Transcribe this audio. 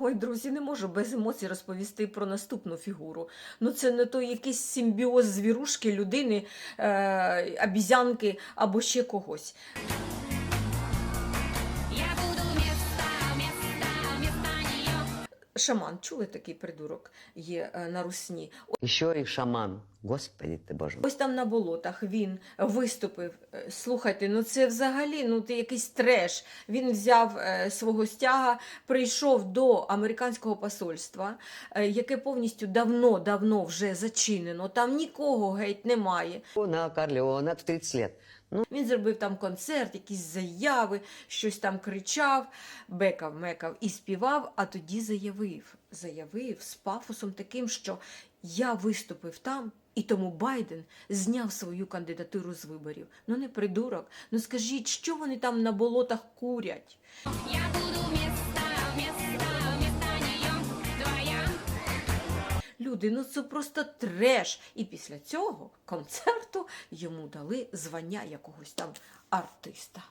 Ой, друзі, не можу без емоцій розповісти про наступну фігуру. Ну, це не той якийсь симбіоз звірушки, людини, е, обізянки або ще когось. Шаман, чули такий придурок є е, на русні. Еще и шаман. Господи ти боже. Ось там на болотах він виступив. Е, Слухайте, ну це взагалі ну ти якийсь треш. Він взяв е, свого стяга, прийшов до американського посольства, е, яке повністю давно-давно вже зачинено. Там нікого геть немає. На Карліона в 30 лет. Ну, Він зробив там концерт, якісь заяви, щось там кричав, бекав, мекав і співав, а тоді заявив, заявив з пафосом таким, що я виступив там, і тому Байден зняв свою кандидатуру з виборів. Ну не придурок. Ну скажіть, що вони там на болотах курять? Люди, ну це просто треш. І після цього концерту йому дали звання якогось там артиста.